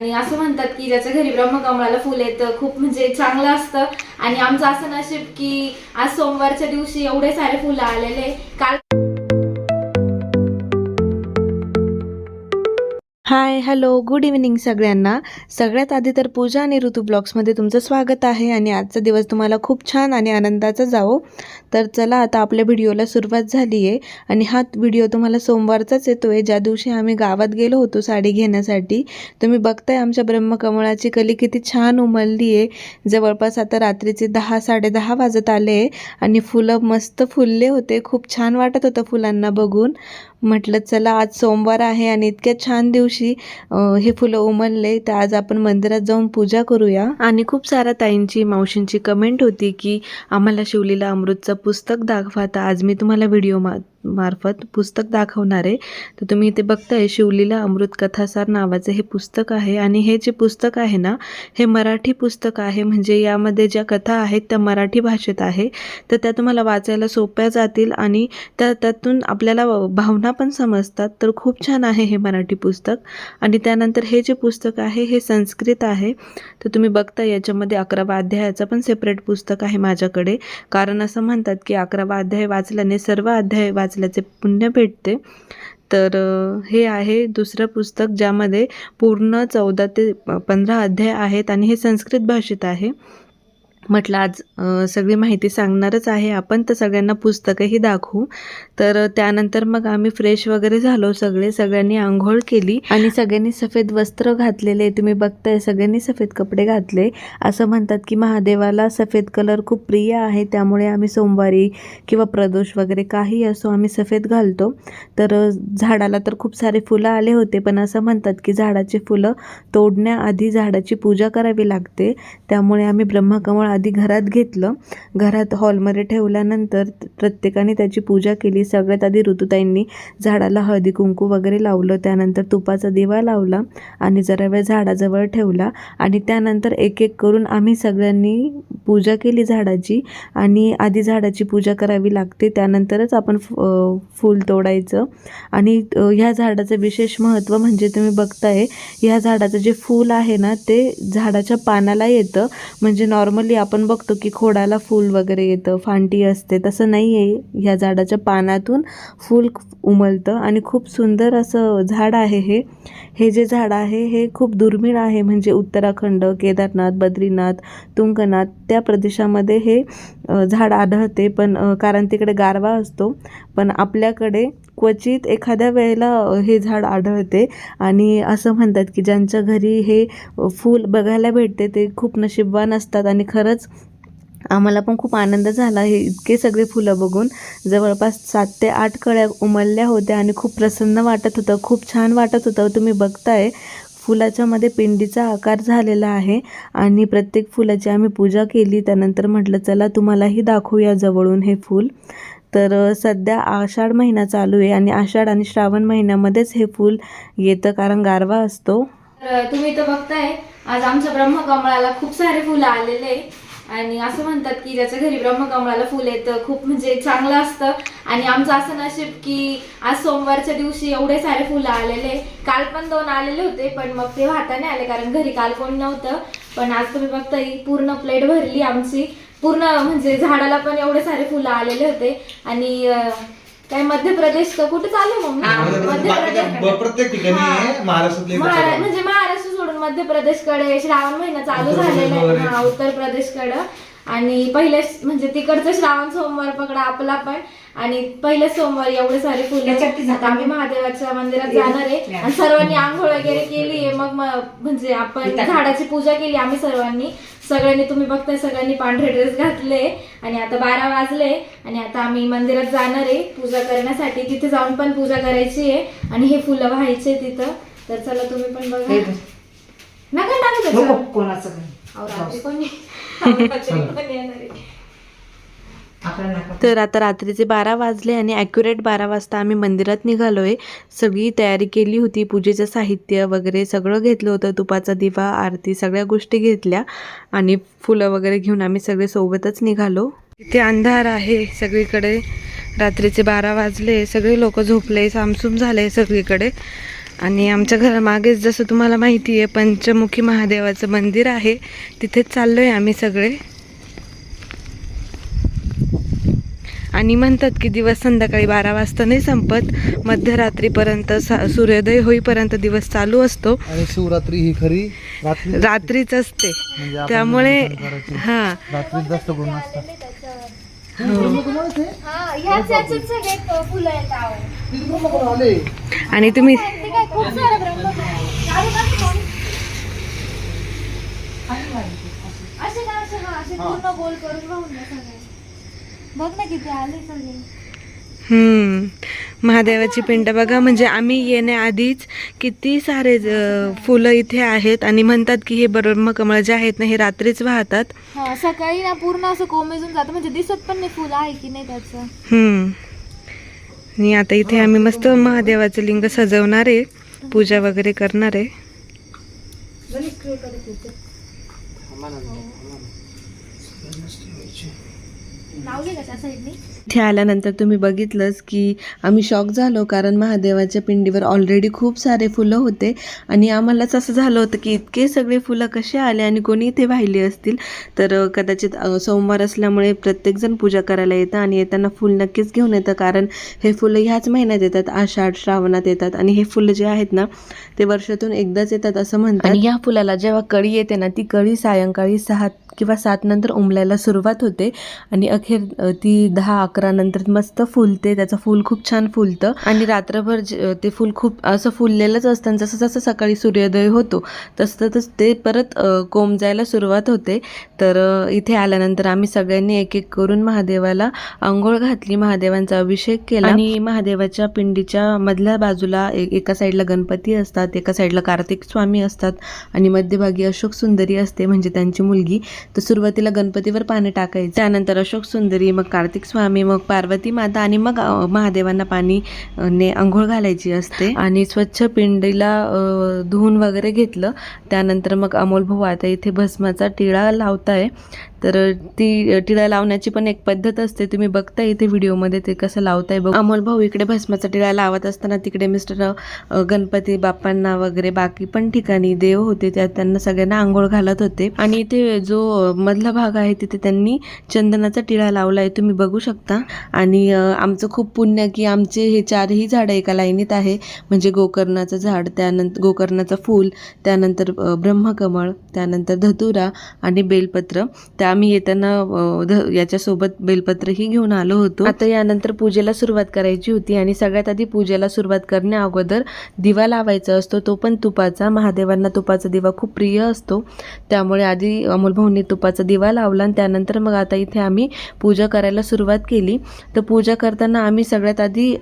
आणि असं म्हणतात की ज्याच्या घरी ब्रह्मकमळाला फुल येतं खूप म्हणजे चांगलं असतं. आणि आमचं असं नशीब की आज सोमवारच्या दिवशी एवढे सारे फुलं आलेले. काल हाय हॅलो गुड इव्हिनिंग सगळ्यांना. सगळ्यात आधी तर पूजा आणि ऋतू ब्लॉग्समध्ये तुमचं स्वागत आहे आणि आजचा दिवस तुम्हाला खूप छान आणि आनंदाचा जावो. तर चला आता आपल्या व्हिडिओला सुरुवात झाली आहे आणि हा व्हिडिओ तुम्हाला सोमवारचाच येतो आहे ज्या दिवशी आम्ही गावात गेलो होतो साडी घेण्यासाठी. तुम्ही बघताय आमच्या ब्रह्मकमळाची कली किती छान उमलली आहे जवळपास आता रात्रीचे दहा साडेदहा वाजत आले आणि फुलं मस्त फुलले होते. खूप छान वाटत होतं फुलांना बघून. म्हटलं चला आज सोमवार आहे आणि इतक्या छान दिवशी हे फुलं उमलले तर आज आपण मंदिरात जाऊन पूजा करूया. आणि खूप साऱ्या ताईंची मावशींची कमेंट होती की आम्हाला शिवलीला अमृतचं पुस्तक दाखवा तर आज मी तुम्हाला व्हिडिओ मा मार्फत पुस्तक दाखवणार. आहे तर तुम्ही इथे बघताय शिवलीला अमृत कथासार नावाचं हे पुस्तक आहे. आणि हे जे पुस्तक आहे ना हे मराठी पुस्तक आहे. म्हणजे यामध्ये ज्या कथा आहेत त्या मराठी भाषेत आहे. तर त्या तुम्हाला वाचायला सोप्या जातील आणि त्या त्यातून आपल्याला भावना पण समजतात. तर खूप छान आहे हे मराठी पुस्तक. आणि त्यानंतर हे जे पुस्तक आहे हे संस्कृत आहे. तर तुम्ही बघता याच्यामध्ये अकरावा अध्यायाचं पण सेपरेट पुस्तक आहे माझ्याकडे. कारण असं म्हणतात की अकरावा अध्याय वाचल्याने सर्व अध्याय वाचल्याचे पुण्य भेटते. तर हे आहे दुसरं पुस्तक ज्यामध्ये पूर्ण चौदा ते पंधरा अध्याय आहेत आणि हे संस्कृत भाषेत आहे. म्हटलं आज सगळी माहिती सांगणारच आहे आपण तर सगळ्यांना पुस्तकंही दाखवू. तर त्यानंतर मग आम्ही फ्रेश वगैरे झालो सगळे सगळ्यांनी आंघोळ केली. आणि सगळ्यांनी सफेद वस्त्र घातलेले तुम्ही बघताय सगळ्यांनी सफेद कपडे घातले. असं म्हणतात की महादेवाला सफेद कलर खूप प्रिय आहे त्यामुळे आम्ही सोमवारी किंवा प्रदोष वगैरे काही असो आम्ही सफेद घालतो. तर झाडाला तर खूप सारे फुलं आले होते पण असं म्हणतात की झाडाची फुलं तोडण्याआधी झाडाची पूजा करावी लागते. त्यामुळे आम्ही ब्रह्मकमळ आधी घरात घेतलं. घरात हॉलमध्ये ठेवल्यानंतर प्रत्येकाने त्याची पूजा केली. सगळ्यात आधी ऋतुताईंनी झाडाला हळदी कुंकू वगैरे लावलं. त्यानंतर तुपाचा दिवा लावला आणि जरा वेळ झाडाजवळ ठेवला. आणि त्यानंतर एक एक करून आम्ही सगळ्यांनी पूजा केली झाडाची आणि आधी झाडाची पूजा करावी लागते. त्यानंतरच आपण फ- फूल तोडायचं. आणि ह्या झाडाचं विशेष महत्त्व म्हणजे तुम्ही बघताय ह्या झाडाचं जे फूल आहे ना ते झाडाच्या पानाला येतं. म्हणजे नॉर्मली आपण बघतो की खोडाला फूल वगैरे येतं फांटी असते. तसं नाही आहे ह्या झाडाच्या पानातून फूल उमलतं आणि खूप सुंदर असं झाड आहे हे. हे जे झाड आहे हे खूप दुर्मिळ आहे. म्हणजे उत्तराखंड केदारनाथ बद्रीनाथ तुंगनाथ त्या प्रदेशामध्ये हे झाड आढळते. पण कारण तिकडे गारवा असतो. पण आपल्याकडे क्वचित एखाद्या वेळेला हे झाड आढळते आणि असं म्हणतात की ज्यांच्या घरी हे फूल बघायला भेटते ते खूप नशीबवान असतात आणि खरंच आम्हाला पण खूप आनंद झाला हे इतके सगळे फुलं बघून. जवळपास सात ते आठ कळ्या उमलल्या होत्या आणि खूप प्रसन्न वाटत होतं खूप छान वाटत होतं. तुम्ही बघताय फुलाच्या मध्ये पिंडीचा आकार झालेला आहे आणि प्रत्येक फुलाची आम्ही पूजा केली. त्यानंतर म्हटलं चला तुम्हालाही दाखवूया जवळून हे फूल. तर सध्या आषाढ महिना चालू आहे आणि आषाढ आणि श्रावण महिन्यामध्येच हे फूल येतं कारण गारवा असतो. तर तुम्ही तर बघताय आज आमच्या ब्रह्मकमळाला खूप सारे फुलं आलेले आणि असं म्हणतात की ज्याच्या घरी ब्रह्मकमळाला फुल येतं खूप म्हणजे चांगलं असतं. आणि आमचं असं नशीब की आज सोमवारच्या दिवशी एवढे सारे फुलं आलेले काल पण दोन आलेले होते पण मग ते वाहताने आले कारण घरी काल कोण नव्हतं. पण आज तुम्ही बघताय पूर्ण प्लेट भरली आमची. पूर्ण म्हणजे झाडाला पण एवढे सारे फुलं आलेले होते. आणि काय मध्य प्रदेश का कुठे चालू मम्मी? मध्य प्रदेश ब- प्रत्येक ठिकाणी आहे महाराष्ट्रातले महारा- म्हणजे महाराष्ट्र सोडून मध्य प्रदेशकडे श्रावण महिना चालू उत्तर झालेला आहे. प्रदेश. हा उत्तर प्रदेशकडं. आणि पहिले म्हणजे तिकडचं श्रावण सोमवार पकडा आपला पण. आणि पहिले सोमवार एवढे सारे फुलं. आता आम्ही महादेवाच्या मंदिरात जाणार आहे. आणि सर्वांनी आंघोळ वगैरे केली आहे. मग मग म्हणजे आपण झाडाची पूजा केली आम्ही सर्वांनी. सगळ्यांनी तुम्ही बघताय सगळ्यांनी पांढरे ड्रेस घातले. आणि आता बारा वाजले आणि आता आम्ही मंदिरात जाणार आहे. पूजा करण्यासाठी तिथे जाऊन पण पूजा करायची आहे. आणि हे फुलं व्हायचे तिथं. तर चला तुम्ही पण बघा. नका टाकू. कोणाचं कोणी येणार आहे. तर आता रात्रीचे बारा वाजले आणि ॲक्युरेट बारा वाजता आम्ही मंदिरात निघालो आहे सगळी तयारी केली होती पूजेचं साहित्य वगैरे सगळं घेतलं होतं तुपाचा दिवा आरती सगळ्या गोष्टी घेतल्या आणि फुलं वगैरे घेऊन आम्ही सगळे सोबतच निघालो. इथे अंधार आहे सगळीकडे. रात्रीचे बारा वाजले सगळे लोक झोपले सामसूम झाले सगळीकडे. आणि आमच्या घरामागेच जसं तुम्हाला माहिती आहे पंचमुखी महादेवाचं मंदिर आहे. तिथेच चाललो आहे आम्ही सगळे. आणि म्हणतात की दिवस संध्याकाळी बारा वाजता नाही संपत. मध्यरात्रीपर्यंत सा सूर्योदय होईपर्यंत दिवस चालू असतो. आणि शिवरात्री ही खरी रात्री रात्रीच असते. म्हणजे त्यामुळे. हां. जास्त हा. आणि तुम्ही ते काय खूप सारे ब्रह्मकमळ आहे. असे ना असे? हा असे पूर्ण गोल करून राहून द्या सगळे. बघ ना किती आले सगळे. हम्म. महादेवाची पिंड बघा म्हणजे आम्ही येण्याआधीच किती सारे फुलं इथे आहेत आणि म्हणतात की हे ब्रह्मकमळ जे आहेत ना हे रात्रीच वाहतात. हा सकाळी ना पूर्ण असं कोमेजून जातं म्हणजे दिसत पण नाही फुल आहे की नाही त्याचं. हम्म. आणि आता इथे आम्ही मस्त महादेवाचं लिंग सजवणार आहे पूजा वगैरे करणार आहे. लावले का त्या साईडने इथे आल्यानंतर तुम्ही बघितलंच की आम्ही शॉक झालो कारण महादेवाच्या पिंडीवर ऑलरेडी खूप सारे फुलं होते. आणि आम्हालाच असं झालं होतं की इतके सगळे फुलं कसे आले आणि कोणी इथे वाहिले असतील? तर कदाचित सोमवार असल्यामुळे प्रत्येकजण पूजा करायला येतं आणि येताना फुल नक्कीच घेऊन येतं कारण हे फुलं ह्याच महिन्यात येतात. आषाढ श्रावणात येतात आणि हे फुलं जे आहेत ना ते वर्षातून एकदाच येतात असं म्हणतात. आणि या फुलाला जेव्हा कळी येते ना ती कळी सायंकाळी सहा किंवा सात नंतर उमलायला सुरुवात होते. आणि अखेर ती दहा अकरा नंतर मस्त फुलते त्याचं फूल खूप छान फुलतं. आणि रात्रभर ते फूल खूप असं फुललेलंच असतं आणि जसं जसं सकाळी सूर्योदय होतो तसं तसं ते परत कोमजायला सुरुवात होते. तर इथे आल्यानंतर आम्ही सगळ्यांनी एक एक करून महादेवाला आंघोळ घातली महादेवांचा अभिषेक केला. आणि महादेवाच्या पिंडीच्या मधल्या बाजूला एका साईडला गणपती असतात एका साईडला कार्तिक स्वामी असतात आणि मध्यभागी अशोक सुंदरी असते म्हणजे त्यांची मुलगी. तर सुरुवातीला गणपतीवर पाणी टाकायचं त्यानंतर अशोक सुंदरी मग कार्तिक स्वामी मग पार्वती माता आणि मग महादेवांना पाणी ने आंघोळ घालायची असते. आणि स्वच्छ पिंडीला धुवून वगैरे घेतलं. त्यानंतर मग अमोल भाऊ आता इथे भस्माचा टिळा लावताय. तर ती टिळा लावण्याची पण एक पद्धत असते. तुम्ही बघता इथे व्हिडिओमध्ये ते कसं लावताय बघ. अमोल भाऊ इकडे भस्माचा टिळा लावत असताना तिकडे मिस्टर गणपती बाप्पांना वगैरे बाकी पण ठिकाणी देव होते. त्या त्यांना सगळ्यांना आंघोळ घालत होते. आणि इथे जो मधला भाग आहे तिथे त्यांनी चंदनाचा टिळा लावलाय. तुम्ही बघू शकता. आणि आमचं खूप पुण्य की आमचे हे चारही झाडं एका लाईनीत आहे. म्हणजे गोकर्णाचं झाड त्यानंतर गोकर्णाचं फूल त्यानंतर ब्रह्मकमळ त्यानंतर धतुरा आणि बेलपत्र. त्या आम्ही येताना ध- याच्यासोबत बेलपत्रही घेऊन आलो होतो. आता यानंतर पूजेला सुरुवात करायची होती आणि सगळ्यात आधी पूजेला सुरुवात करण्या अगोदर दिवा लावायचा असतो. तो पण तुपाचा. महादेवांना तुपाचा दिवा खूप प्रिय असतो. त्यामुळे आधी अमोल भाऊंनी तुपाचा दिवा लावला आणि त्यानंतर मग आता इथे आम्ही पूजा करायला सुरुवात केली. केली. तर पूजा करताना आम्ही सगळ्यात आधी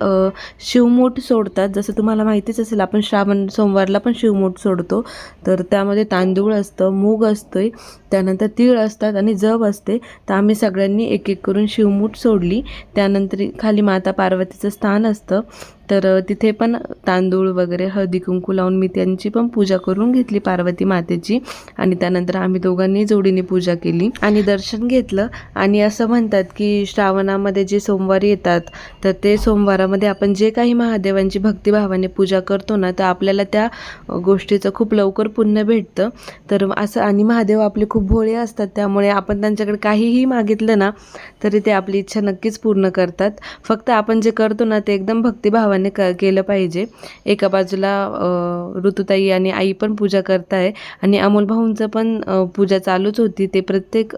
शिवमूठ सोडतात. जसं तुम्हाला माहितीच असेल आपण श्रावण सोमवारला पण शिवमूठ सोडतो. तर त्यामध्ये तांदूळ असतं मूग असतोय त्यानंतर तीळ असतात आणि जव असते. तर आम्ही सगळ्यांनी एक एक करून शिवमूठ सोडली. त्यानंतर खाली माता पार्वतीचं स्थान असतं. तर तिथे पण तांदूळ वगैरे हळदी कुंकू लावून मी त्यांची पण पूजा करून घेतली पार्वती मातेची आणि त्यानंतर आम्ही दोघांनी जोडीने पूजा केली आणि दर्शन घेतलं. आणि असं म्हणतात की श्रावणामध्ये जे सोमवार येतात तर ते सोमवारामध्ये आपण जे काही महादेवांची भक्तिभावाने पूजा करतो ना तर आपल्याला त्या गोष्टीचं खूप लवकर पुण्य भेटतं. तर असं आणि महादेव आपले खूप भोळे असतात त्यामुळे आपण त्यांच्याकडे काहीही मागितलं ना तरी ते आपली इच्छा नक्कीच पूर्ण करतात. फक्त आपण जे करतो ना ते एकदम भक्तिभावाने क केलं पाहिजे. एका बाजूला ऋतुताई आणि आई पण पूजा करताय आणि अमोल भाऊंचं पण पूजा चालूच होती. ते प्रत्येक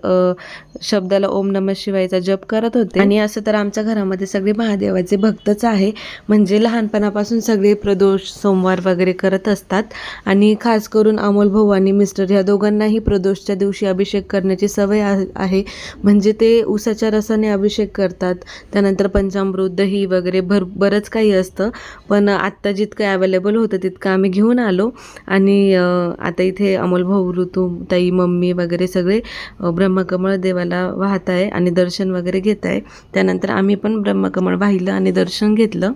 शब्दाला ओम नम शिवायचा जप करत होते. आणि असं तर आमच्या घरामध्ये सगळे महादेवाचे भक्तच आहे. म्हणजे लहानपणापासून सगळे प्रदोष सोमवार वगैरे करत असतात. आणि खास करून अमोल भाऊ आणि मिस्टर ह्या दोघांनाही प्रदोषच्या दिवशी अभिषेक करण्याची सवय आहे- आहे. म्हणजे ते उसाच्या रसाने अभिषेक करतात. त्यानंतर पंचामृत दही वगैरे भर बरंच काही असतं. पण आत्ता जितकं अवेलेबल होतं तितकं आम्ही घेऊन आलो. आणि आता इथे अमोल भाऊ ऋतू ताई मम्मी वगैरे सगळे ब्रह्मकमळ देवाला वाहत आहे आणि दर्शन वगैरे घेत आहे त्यानंतर आम्ही पण ब्रह्मकमळ वाहिलं आणि दर्शन घेतलं.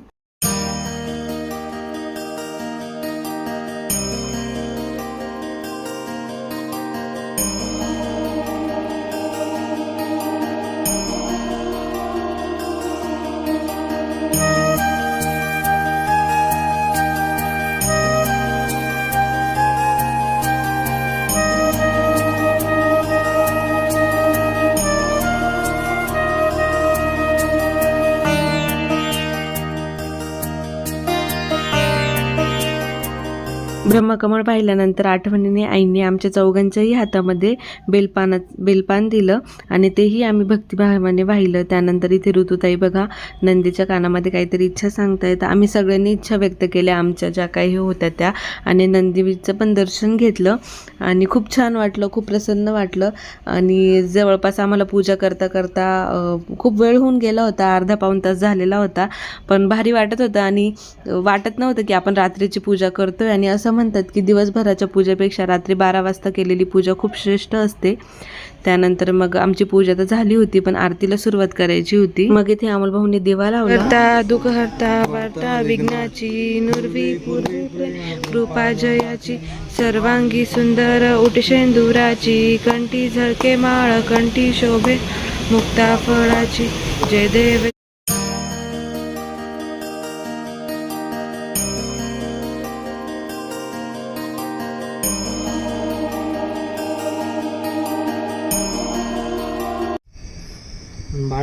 ब्रह्मकमळ पाहिल्यानंतर आठवणीने आईने आमच्या चौघांच्याही हातामध्ये बेलपाना बेलपान दिलं आणि तेही आम्ही भक्तिभावाने वाहिलं. त्यानंतर इथे ऋतुताई बघा नंदीच्या कानामध्ये काहीतरी इच्छा सांगतायत आम्ही सगळ्यांनी इच्छा व्यक्त केल्या आमच्या ज्या काही होत्या त्या आणि नंदीचं पण दर्शन घेतलं आणि खूप छान वाटलं खूप प्रसन्न वाटलं आणि जवळपास आम्हाला पूजा करता करता खूप वेळ होऊन गेला होता अर्धा पाऊण तास झालेला होता. पण भारी वाटत होतं आणि वाटत नव्हतं की आपण रात्रीची पूजा करतोय आणि असं म्हणतात की दिवसभराच्या पूजेपेक्षा रात्री बारा वाजता केलेली पूजा खूप श्रेष्ठ असते. त्यानंतर मग आमची पूजा तर झाली होती पण आरतीला सुरुवात करायची होती. मग इथे अमोल भाऊनी देवा लावला. दुःख हरता वार्ता विघ्नाची नुर्वी कृपा जयाची सर्वांगी सुंदर उटशेंदुराची कंठी झळके माळ कंठी शोभे मुक्ता फळाची जय देव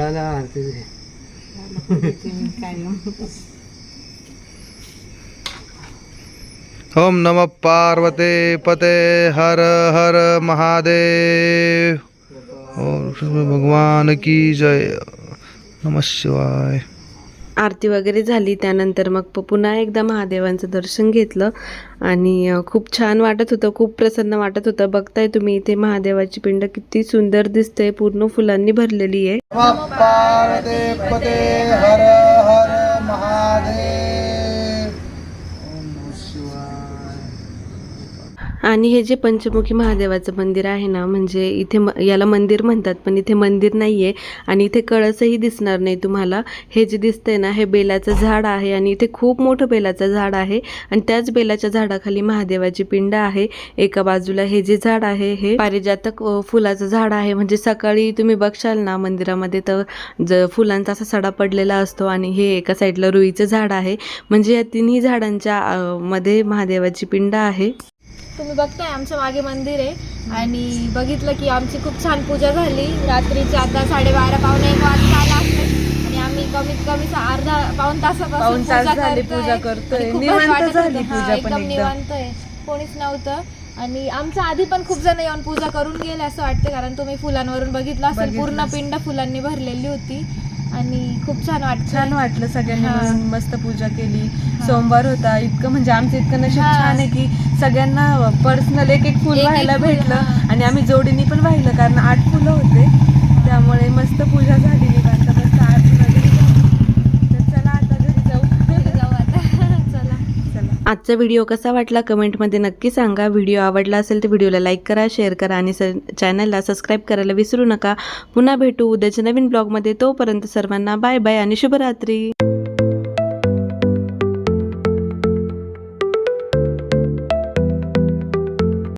बाळाला आरती दे. ओम नम पार्वते पते हर हर महादेव। ओम श्री भगवान की जय। नम शिवाय। आरती वगैरे झाली त्यानंतर मग पुन्हा एकदा महादेवांचं दर्शन घेतलं. आणि खूप छान वाटत होतं खूप प्रसन्न वाटत होतं. बघताय तुम्ही इथे महादेवाची पिंड किती सुंदर दिसते पूर्ण फुलांनी भरलेली आहे. हर हर महादेव. आणि हे जे पंचमुखी महादेवाचं मंदिर आहे ना म्हणजे इथे म याला मंदिर म्हणतात पण इथे मंदिर नाही आहे आणि इथे कळसही दिसणार नाही तुम्हाला. हे जे दिसतंय ना हे बेलाचं झाड आहे आणि इथे खूप मोठं बेलाचं झाड आहे आणि त्याच बेलाच्या झाडाखाली महादेवाची पिंड आहे. एका बाजूला हे जे झाड आहे हे पारिजातक फुलाचं झाड आहे. म्हणजे सकाळी तुम्ही बघशाल ना मंदिरामध्ये तर ज फुलांचा असा सडा पडलेला असतो आणि हे एका साईडला रुईचं झाड आहे. म्हणजे या तिन्ही झाडांच्या अ, मध्ये महादेवाची पिंड आहे. तुम्ही बघताय आमच्या मागे मंदिर आहे आणि बघितलं की आमची खूप छान पूजा झाली रात्रीचे आता साडेबारा पावणे एक वाजता आला आणि आम्ही कमीत कमी अर्धा पाऊन तासापासून तास पूजा झाली करतोय. पूजा करतोय. आणि खूप निवांत भारी वाटत झाली होतं. हा, पूजा पण एकदम एकदम. निवांत आहे कोणीच नव्हतं आणि आमच्या आधी पण खूप जण येऊन पूजा करून गेले असं वाटतं कारण तुम्ही फुलांवरून बघितलं असेल पूर्ण पिंड फुलांनी भरलेली होती आणि खूप छान वाटतं छान वाटलं सगळ्यांनी. मिळून मस्त पूजा केली सोमवार होता इतकं म्हणजे आमचं इतकं नशीब. छान आहे की सगळ्यांना पर्सनल एक एक फुल व्हायला भेटलं. आणि आम्ही जोडीने पण वाहिलं कारण आठ फुलं होते त्यामुळे मस्त पूजा झाली निवांत मस्त आरती वगैरे झाली. तर चला आता घरी जाऊ जाऊ आता चला चला आजचा व्हिडिओ कसा वाटला कमेंटमध्ये नक्की सांगा. व्हिडिओ आवडला असेल तर व्हिडिओला लाईक करा शेअर करा आणि स चॅनलला सबस्क्राईब करायला विसरू नका. पुन्हा भेटू उद्याच्या नवीन ब्लॉगमध्ये तोपर्यंत सर्वांना बाय बाय आणि शुभरात्री.